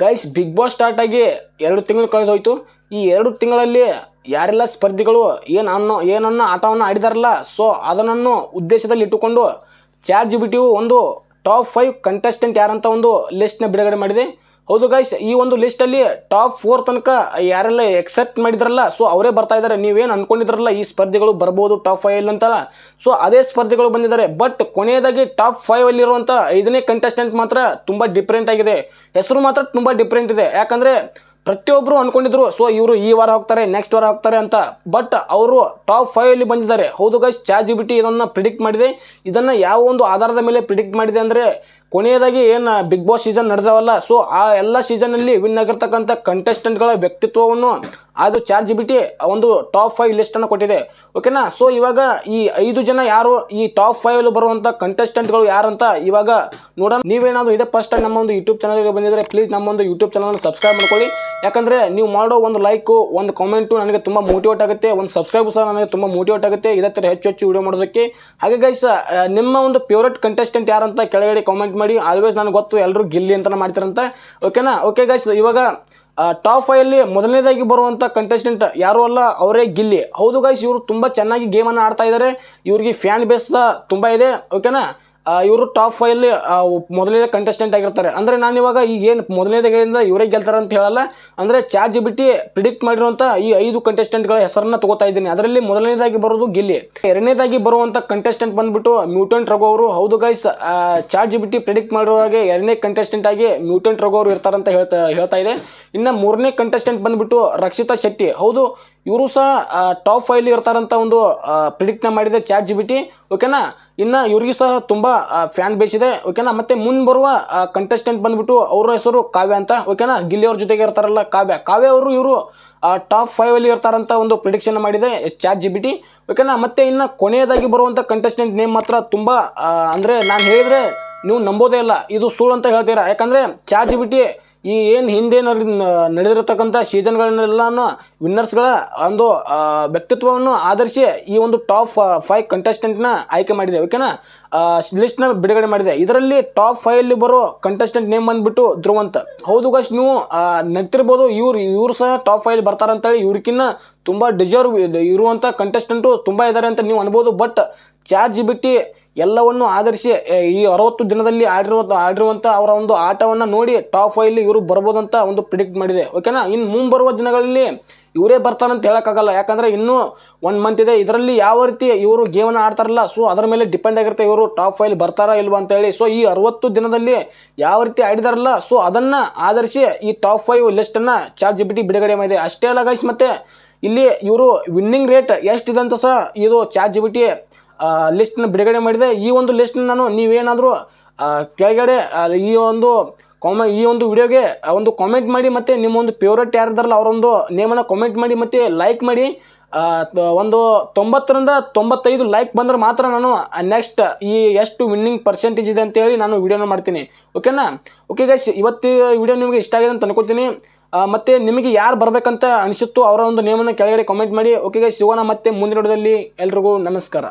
Guys big boss start ಆಗಿ ಎರಡು ತಿಂಗಳು ಕಳೆದೋಯ್ತು. ಈ ಎರಡು ತಿಂಗಳಲ್ಲಿ ಯಾರೆಲ್ಲ ಸ್ಪರ್ಧಿಗಳು ಏನು ಅನ್ನೋ ಏನನ್ನ ಆಟವನ್ನು ಆಡಿದಾರಲ್ಲ ಸೊ ಅದನ್ನು ಉದ್ದೇಶದಲ್ಲಿ ಇಟ್ಟುಕೊಂಡು ಚಾರ್ಜ್ ಬಿಟ್ಟಿವು ಒಂದು ಟಾಪ್ ಫೈವ್ ಕಂಟೆಸ್ಟೆಂಟ್ ಯಾರಂತ ಒಂದು ಲಿಸ್ಟ್ನ ಬಿಡುಗಡೆ ಮಾಡಿದೆ. ಹೌದು ಗೈಸ್ ಈ ಒಂದು ಲಿಸ್ಟಲ್ಲಿ ಟಾಪ್ ಫೋರ್ ತನಕ ಯಾರೆಲ್ಲ ಎಕ್ಸೆಪ್ಟ್ ಮಾಡಿದ್ರಲ್ಲ ಸೊ ಅವರೇ ಬರ್ತಾ ಇದ್ದಾರೆ ನೀವೇನು ಅನ್ಕೊಂಡಿದ್ರಲ್ಲ ಈ ಸ್ಪರ್ಧಿಗಳು ಬರ್ಬೋದು ಟಾಪ್ ಫೈವ್ ಅಂತ ಸೊ ಅದೇ ಸ್ಪರ್ಧಿಗಳು ಬಂದಿದ್ದಾರೆ. ಬಟ್ ಕೊನೆಯದಾಗಿ ಟಾಪ್ ಫೈವ್ ಅಲ್ಲಿರುವಂಥ ಐದನೇ ಕಂಟೆಸ್ಟೆಂಟ್ ಮಾತ್ರ ತುಂಬ ಡಿಫ್ರೆಂಟ್ ಆಗಿದೆ. ಹೆಸರು ಮಾತ್ರ ತುಂಬ ಡಿಫ್ರೆಂಟ್ ಇದೆ. ಯಾಕಂದರೆ ಪ್ರತಿಯೊಬ್ಬರು ಅಂದ್ಕೊಂಡಿದ್ರು ಸೊ, ಇವರು ಈ ವಾರ ಹೋಗ್ತಾರೆ ನೆಕ್ಸ್ಟ್ ವಾರ ಹೋಗ್ತಾರೆ ಅಂತ. ಬಟ್ ಅವರು ಟಾಪ್ ಫೈವ್ ಅಲ್ಲಿ ಬಂದಿದ್ದಾರೆ. ಹೌದು ಗೈಸ್ ಚಾರ್ಜ್ ಬಿಟಿ ಇದನ್ನು ಪ್ರಿಡಿಕ್ಟ್ ಮಾಡಿದೆ. ಇದನ್ನು ಯಾವ ಒಂದು ಆಧಾರದ ಮೇಲೆ ಪ್ರಿಡಿಕ್ಟ್ ಮಾಡಿದೆ ಅಂದರೆ, ಕೊನೆಯದಾಗಿ ಏನು ಬಿಗ್ ಬಾಸ್ ಸೀಸನ್ ನಡೆದವಲ್ಲ ಸೊ ಆ ಎಲ್ಲ ಸೀಸನಲ್ಲಿ ವಿನ್ ಆಗಿರ್ತಕ್ಕಂಥ ಕಂಟೆಸ್ಟೆಂಟ್ಗಳ ವ್ಯಕ್ತಿತ್ವವನ್ನು ಅದು ಚಾರ್ಜ್ ಬಿಟಿ ಒಂದು ಟಾಪ್ ಫೈವ್ ಲಿಸ್ಟನ್ನು ಕೊಟ್ಟಿದೆ. ಓಕೆನಾ? ಸೊ ಇವಾಗ ಈ ಐದು ಜನ ಯಾರು ಈ ಟಾಪ್ ಫೈವ್ ಬರುವಂಥ ಕಂಟೆಸ್ಟೆಂಟ್ಗಳು ಯಾರಂತ ಇವಾಗ ನೋಡೋಣ. ನೀವೇನಾದರೂ ಇದೇ ಫಸ್ಟ್ ಟೈಮ್ ನಮ್ಮ ಒಂದು ಯೂಟ್ಯೂಬ್ ಚಾನಲ್ಗೆ ಬಂದಿದ್ದರೆ ಪ್ಲೀಸ್ ನಮ್ಮ ಒಂದು ಯೂಟ್ಯೂಬ್ ಚಾನಲನ್ನು ಸಬ್ಸ್ಕ್ರೈಬ್ ಮಾಡ್ಕೊಳ್ಳಿ. ಯಾಕಂದರೆ ನೀವು ಮಾಡೋ ಒಂದು ಲೈಕು ಒಂದು ಕಾಮೆಂಟು ನನಗೆ ತುಂಬ ಮೋಟಿವೇಟ್ ಆಗುತ್ತೆ. ಒಂದು ಸಬ್ಸ್ಕ್ರೈಬ್ ಸಹ ನನಗೆ ತುಂಬ ಮೋಟಿವೇಟ್ ಆಗುತ್ತೆ. ಇದೇ ಥರ ಹೆಚ್ಚು ಹೆಚ್ಚು ವೀಡಿಯೋ ಮಾಡೋದಕ್ಕೆ. ಹಾಗೆ ಗೈಸ್ ನಿಮ್ಮ ಒಂದು ಫೇವ್ರೆಟ್ ಕಂಟೆಸ್ಟೆಂಟ್ ಯಾರಂತ ಕೆಳಗಡೆ ಕಾಮೆಂಟ್ ಮಾಡಿ. ಆಲ್ವೇಸ್ ನನಗೆ ಗೊತ್ತು ಎಲ್ಲರೂ ಗಿಲ್ಲಿ ಅಂತ ಮಾಡ್ತಾರಂತೆ. ಓಕೆನಾ? ಓಕೆ ಗೈಸ್ ಇವಾಗ ಟಾಪ್ ಫೈವಲ್ಲಿ ಮೊದಲನೇದಾಗಿ ಬರುವಂಥ ಕಂಟೆಸ್ಟೆಂಟ್ ಯಾರು ಅಲ್ಲ, ಅವರೇ ಗಿಲ್ಲಿ. ಹೌದು ಗೈಸ್ ಇವರು ತುಂಬ ಚೆನ್ನಾಗಿ ಗೇಮನ್ನು ಆಡ್ತಾ ಇದ್ದಾರೆ ಇವರಿಗೆ ಫ್ಯಾನ್ ಬೇಸ್ ತುಂಬ ಇದೆ ಓಕೆನಾ ಇವರು ಟಾಪ್ ಫೈವಲ್ಲಿ ಮೊದಲನೇ ಕಂಟೆಸ್ಟೆಂಟ್ ಆಗಿರ್ತಾರೆ. ಅಂದರೆ ನಾನು ಇವಾಗ ಈಗ ಏನು ಮೊದಲನೇದಾಗಿಂದ ಇವರೇ ಗೆಲ್ತಾರೆ ಅಂತ ಹೇಳಲ್ಲ. ಅಂದರೆ ಚಾರ್ಜ್ ಬಿಟ್ಟು ಪ್ರಿಡಿಕ್ಟ್ ಮಾಡಿರುವಂಥ ಈ ಐದು ಕಂಟೆಸ್ಟೆಂಟ್ಗಳ ಹೆಸರನ್ನ ತಗೋತಾ ಇದ್ದೀನಿ. ಅದರಲ್ಲಿ ಮೊದಲನೇದಾಗಿ ಬರೋದು ಗಿಲ್ಲಿ. ಎರಡನೇದಾಗಿ ಬರುವಂಥ ಕಂಟೆಸ್ಟೆಂಟ್ ಬಂದ್ಬಿಟ್ಟು ಮ್ಯೂಟೆಂಟ್ ರಘು ಅವರು. ಹೌದು ಗೈಸ್ ಚಾರ್ಜ್ ಬಿಟ್ಟು ಪ್ರಿಡಿಕ್ಟ್ ಮಾಡಿರೋ ಹಾಗೆ ಎರಡನೇ ಕಂಟೆಸ್ಟೆಂಟ್ ಆಗಿ ಮ್ಯೂಟೆಂಟ್ ರಘು ಅವರು ಇರ್ತಾರಂತ ಹೇಳ್ತಾ ಹೇಳ್ತಾ ಇದೆ. ಇನ್ನು ಮೂರನೇ ಕಂಟೆಸ್ಟೆಂಟ್ ಬಂದ್ಬಿಟ್ಟು ರಕ್ಷಿತಾ ಶೆಟ್ಟಿ. ಹೌದು ಇವರು ಸಹ ಟಾಪ್ ಫೈವ್ ಇರ್ತಾರಂತ ಒಂದು ಪ್ರಿಡಿಕ್ಟ್ನ ಮಾಡಿದೆ ಚಾಟ್ ಜಿ ಬಿ ಟಿ ಓಕೆನಾ ಇನ್ನು ಇವ್ರಿಗೆ ಸಹ ತುಂಬ ಫ್ಯಾನ್ ಬೇಸ್ ಇದೆ. ಓಕೆನಾ ಮತ್ತೆ ಮುಂದೆ ಬರುವ ಕಂಟೆಸ್ಟೆಂಟ್ ಬಂದ್ಬಿಟ್ಟು ಅವ್ರ ಹೆಸರು ಕಾವ್ಯ ಅಂತ. ಓಕೆನಾ ಗಿಲ್ಲಿ ಅವ್ರ ಜೊತೆಗೆ ಇರ್ತಾರಲ್ಲ ಕಾವ್ಯ. ಕಾವ್ಯ ಅವರು ಇವರು ಟಾಪ್ ಫೈವಲ್ಲಿ ಇರ್ತಾರಂತ ಒಂದು ಪ್ರಿಡಿಕ್ಷನ್ ಮಾಡಿದೆ ಚಾಟ್ ಜಿ ಬಿ ಟಿ ಓಕೆನಾ ಮತ್ತೆ ಇನ್ನು ಕೊನೆಯದಾಗಿ ಬರುವಂಥ ಕಂಟೆಸ್ಟೆಂಟ್ ನೇಮ್ ಮಾತ್ರ ತುಂಬ ಅಂದರೆ ನಾನು ಹೇಳಿದ್ರೆ ನೀವು ನಂಬೋದೇ ಇಲ್ಲ. ಇದು ಸುಳ್ಳು ಅಂತ ಹೇಳ್ತೀರಾ? ಯಾಕಂದರೆ ಚಾಟ್ ಜಿ ಬಿ ಟಿ ಈ ಏನು ಹಿಂದೆ ನಡೆದಿರತಕ್ಕಂಥ ಸೀಸನ್ಗಳನ್ನೆಲ್ಲನೂ ವಿನ್ನರ್ಸ್ಗಳ ಒಂದು ವ್ಯಕ್ತಿತ್ವವನ್ನು ಆಧರಿಸಿ ಈ ಒಂದು ಟಾಪ್ ಫೈವ್ ಕಂಟೆಸ್ಟೆಂಟ್ನ ಆಯ್ಕೆ ಮಾಡಿದೆ. ಓಕೆನಾ? ಲಿಸ್ಟ್ನ ಬಿಡುಗಡೆ ಮಾಡಿದೆ. ಇದರಲ್ಲಿ ಟಾಪ್ ಫೈವಲ್ಲಿ ಬರೋ ಕಂಟೆಸ್ಟೆಂಟ್ ನೇಮ್ ಬಂದ್ಬಿಟ್ಟು ಧ್ರುವಂತ. ಹೌದು ಗಸ್ಟ್ ನೀವು ನೆಗ್ತಿರ್ಬೋದು ಇವ್ರು ಇವ್ರು ಸಹ ಟಾಪ್ ಫೈವ್ ಬರ್ತಾರಂತೇಳಿ ಇವ್ರಿಗಿನ್ನ ತುಂಬ ಡಿಸರ್ವ್ ಇರುವಂಥ ಕಂಟೆಸ್ಟೆಂಟು ತುಂಬ ಇದ್ದಾರೆ ಅಂತ ನೀವು ಅನ್ಬೋದು. ಬಟ್ ಚಾರ್ಜ್ ಬಿಟ್ಟು ಎಲ್ಲವನ್ನು ಆಧರಿಸಿ ಈ ಅರವತ್ತು ದಿನದಲ್ಲಿ ಆಡಿರುವ ಆಡಿರುವಂಥ ಅವರ ಒಂದು ಆಟವನ್ನು ನೋಡಿ ಟಾಪ್ ಫೈವ್ಲಿ ಇವರು ಬರ್ಬೋದಂತ ಒಂದು ಪ್ರಿಡಿಕ್ಟ್ ಮಾಡಿದೆ. ಓಕೆನಾ ಇನ್ನು ಮುಂಬರುವ ದಿನಗಳಲ್ಲಿ ಇವರೇ ಬರ್ತಾರಂತ ಹೇಳೋಕ್ಕಾಗಲ್ಲ. ಯಾಕಂದರೆ ಇನ್ನೂ ಒನ್ ಮಂತ್ ಇದೆ. ಇದರಲ್ಲಿ ಯಾವ ರೀತಿ ಇವರು ಗೇಮನ್ನು ಆಡ್ತಾರಲ್ಲ ಸೊ ಅದರ ಮೇಲೆ ಡಿಪೆಂಡ್ ಆಗಿರುತ್ತೆ ಇವರು ಟಾಪ್ ಫೈಲ್ ಬರ್ತಾರಾ ಇಲ್ವಾ ಅಂತೇಳಿ ಸೊ ಈ ಅರವತ್ತು ದಿನದಲ್ಲಿ ಯಾವ ರೀತಿ ಆಡಿದಾರಲ್ಲ ಸೊ ಅದನ್ನು ಆಧರಿಸಿ ಈ ಟಾಪ್ ಫೈವ್ ಲಿಸ್ಟನ್ನು ಚಾರ್ಜ್ ಜಿ ಬಿಡುಗಡೆ ಮಾಡಿದೆ. ಅಷ್ಟೇ ಅಲ್ಲ ಗೈಸ್ ಮತ್ತೆ ಇಲ್ಲಿ ಇವರು ವಿನ್ನಿಂಗ್ ರೇಟ್ ಎಷ್ಟಿದೆ ಅಂತ ಸಹ ಇದು ಚಾರ್ಜ್ ಜಿ ಬಿ ಲಿಸ್ಟ್ನ ಬಿಡುಗಡೆ ಮಾಡಿದೆ. ಈ ಒಂದು ಲಿಸ್ಟ್ನ ನಾನು ನೀವೇನಾದರೂ ಕೆಳಗಡೆ ಈ ಒಂದು ಕಾಮ ಈ ಒಂದು ವಿಡಿಯೋಗೆ ಒಂದು ಕಾಮೆಂಟ್ ಮಾಡಿ ಮತ್ತು ನಿಮ್ಮ ಒಂದು ಫೇವ್ರೇಟ್ ಯಾರಿದಾರಲ್ಲ ಅವರೊಂದು ನೇಮನ್ನು ಕಾಮೆಂಟ್ ಮಾಡಿ ಮತ್ತು ಲೈಕ್ ಮಾಡಿ. ಒಂದು ತೊಂಬತ್ತರಿಂದ ತೊಂಬತ್ತೈದು ಲೈಕ್ ಬಂದ್ರೆ ಮಾತ್ರ ನಾನು ನೆಕ್ಸ್ಟ್ ಈ ಎಷ್ಟು ವಿನ್ನಿಂಗ್ ಪರ್ಸೆಂಟೇಜ್ ಇದೆ ಅಂತೇಳಿ ನಾನು ವಿಡಿಯೋನ ಮಾಡ್ತೀನಿ. ಓಕೆನಾ ಓಕೆ ಗೈಸ್ ಇವತ್ತು ವಿಡಿಯೋ ನಿಮಗೆ ಇಷ್ಟ ಆಗಿದೆ ಅಂತ ಅನ್ಕೊಳ್ತೀನಿ. ಮತ್ತು ಮತ್ತೆ ನಿಮಗೆ ಯಾರು ಬರಬೇಕಂತ ಅನಿಸುತ್ತೋ ಅವರ ಒಂದು ನೇಮನ್ನು ಕೆಳಗಡೆ ಕಾಮೆಂಟ್ ಮಾಡಿ. ಓಕೆ ಗೈಸ್ ಸಿಗೋಣ ಮತ್ತೆ ಮುಂದಿನ ವಿಡಿಯೋದಲ್ಲಿ ಎಲ್ರಿಗೂ ನಮಸ್ಕಾರ.